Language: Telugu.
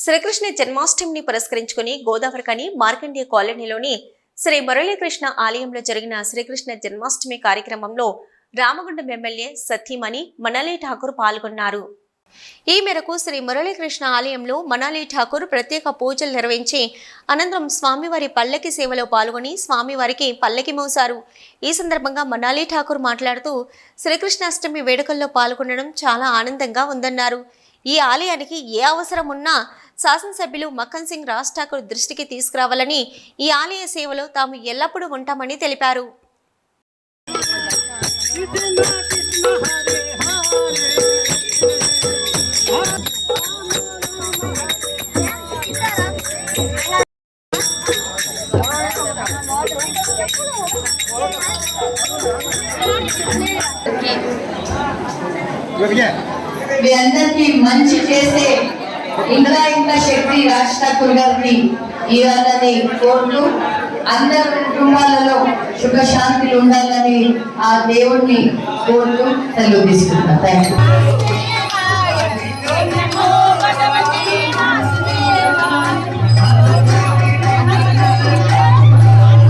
శ్రీకృష్ణ జన్మాష్టమిని పురస్కరించుకుని గోదావరికని మార్కండేయ కాలనీలోని శ్రీ మురళీకృష్ణ ఆలయంలో జరిగిన శ్రీకృష్ణ జన్మాష్టమి కార్యక్రమంలో రామగుండం ఎమ్మెల్యే సతీమణి మనాలి ఠాకూర్ పాల్గొన్నారు. ఈ మేరకు శ్రీ మురళీకృష్ణ ఆలయంలో మనాలి ఠాకూర్ ప్రత్యేక పూజలు నిర్వహించి అనంతరం స్వామివారి పల్లకి సేవలో పాల్గొని స్వామివారికి పల్లకి మోసారు ఈ సందర్భంగా మనాలి ఠాకూర్ మాట్లాడుతూ శ్రీకృష్ణాష్టమి వేడుకల్లో పాల్గొనడం చాలా ఆనందంగా ఉందన్నారు. ఈ ఆలయానికి ఏ అవసరం ఉన్నా శాసనసభ్యులు మక్కన్ సింగ్ రాజ్ ఠాకూర్ దృష్టికి తీసుకురావాలని ఈ ఆలయ సేవలో తాము ఎల్లప్పుడూ ఉంటామని తెలిపారు. మీ అందరికీ మంచి చేసే ఇంకా ఇంకా శక్తి రాజ్ ఠాకూర్ గారిని ఇవ్వాలని కోరుతూ అందరి కుటుంబాలలో సుఖశాంతులు ఉండాలని ఆ దేవుణ్ణి కోరుతూ సెలవు తీసుకుంటాం థ్యాంక్ యూ